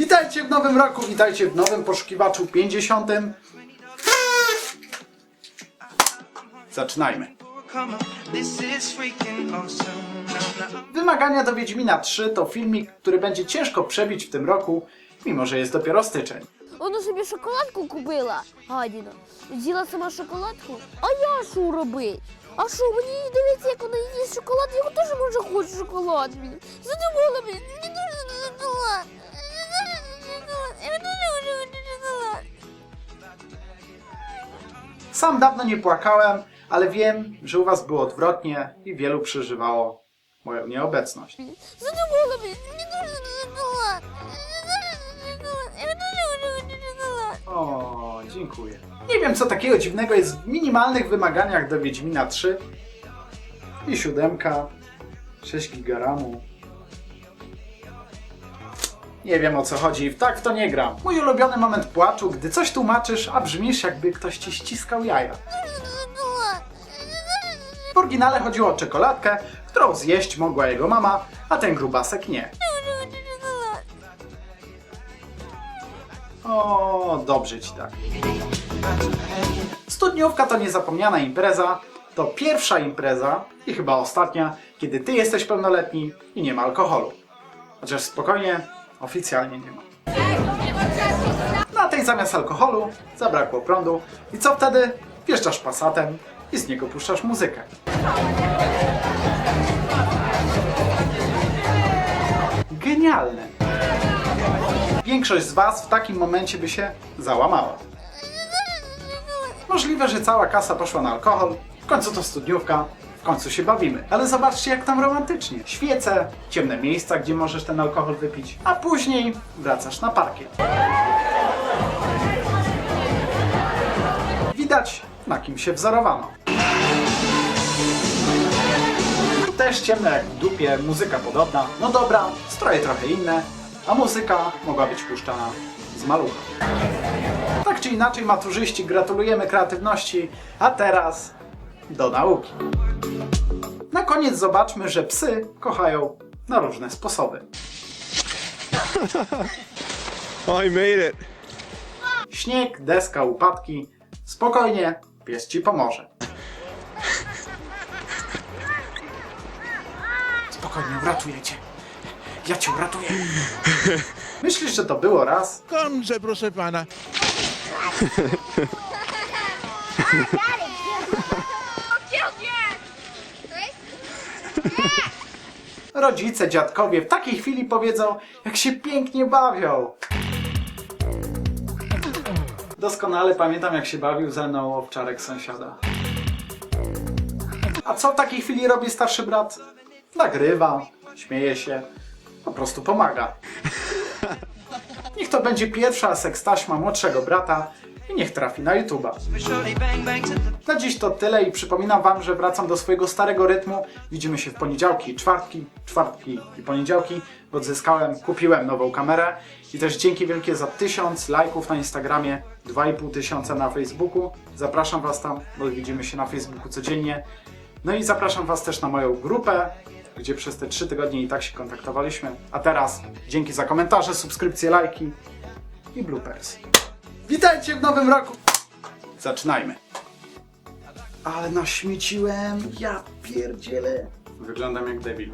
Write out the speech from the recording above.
Witajcie w nowym roku, witajcie w nowym poszukiwaczu 50. Zaczynajmy. This is freaking awesome. Wymagania do Wiedźmina 3 to filmik, który będzie ciężko przebić w tym roku, mimo że jest dopiero styczeń. Вона собі шоколадку купила, гадіна. З'їла сама шоколадку. А я що робить? А що, мені дивиться, як вона їсть шоколад, я теж може хочу шоколад. Блін. Задумала, блін. Мені дуже шоколад. Sam dawno nie płakałem, ale wiem, że u was było odwrotnie i wielu przeżywało moją nieobecność. O, dziękuję. Nie wiem, co takiego dziwnego jest w minimalnych wymaganiach do Wiedźmina 3 i siódemka, 6 GB nie wiem o co chodzi, w tak to nie gram. Mój ulubiony moment płaczu, gdy coś tłumaczysz, a brzmisz jakby ktoś ci ściskał jaja. W oryginale chodziło o czekoladkę, którą zjeść mogła jego mama, a ten grubasek nie. O, dobrze ci tak. Studniówka to niezapomniana impreza. To pierwsza impreza i chyba ostatnia, kiedy ty jesteś pełnoletni i nie ma alkoholu. Chociaż spokojnie, oficjalnie nie ma. Na tej zamiast alkoholu zabrakło prądu i co wtedy? Wjeżdżasz pasatem i z niego puszczasz muzykę. Genialne! Większość z Was w takim momencie by się załamała. Możliwe, że cała kasa poszła na alkohol, w końcu to studniówka, w końcu się bawimy. Ale zobaczcie, jak tam romantycznie. Świece, ciemne miejsca, gdzie możesz ten alkohol wypić, a później wracasz na parkiet. Widać, na kim się wzorowano. Też ciemne jak w dupie, muzyka podobna. No dobra, stroje trochę inne, a muzyka mogła być puszczana z malucha. Tak czy inaczej, maturzyści, gratulujemy kreatywności, a teraz do nauki. Na koniec zobaczmy, że psy kochają na różne sposoby. I made it. Śnieg, deska, upadki. Spokojnie, pies ci pomoże. Spokojnie, uratuję cię. Ja cię uratuję. Myślisz, że to było raz? Skądże, proszę pana? Rodzice, dziadkowie w takiej chwili powiedzą, jak się pięknie bawią. Doskonale pamiętam, jak się bawił ze mną owczarek sąsiada. A co w takiej chwili robi starszy brat? Nagrywa, śmieje się, po prostu pomaga. Niech to będzie pierwsza sekstaśma młodszego brata i niech trafi na YouTube'a. Na dziś to tyle i przypominam Wam, że wracam do swojego starego rytmu. Widzimy się w poniedziałki, czwartki, czwartki i poniedziałki, bo odzyskałem, kupiłem nową kamerę i też dzięki wielkie za tysiąc lajków na Instagramie, 2,5 tysiąca na Facebooku. Zapraszam Was tam, bo widzimy się na Facebooku codziennie. No i zapraszam Was też na moją grupę, gdzie przez te 3 tygodnie i tak się kontaktowaliśmy. A teraz dzięki za komentarze, subskrypcje, lajki i bloopers. Witajcie w nowym roku! Zaczynajmy. Ale naśmieciłem, ja pierdzielę. Wyglądam jak debil.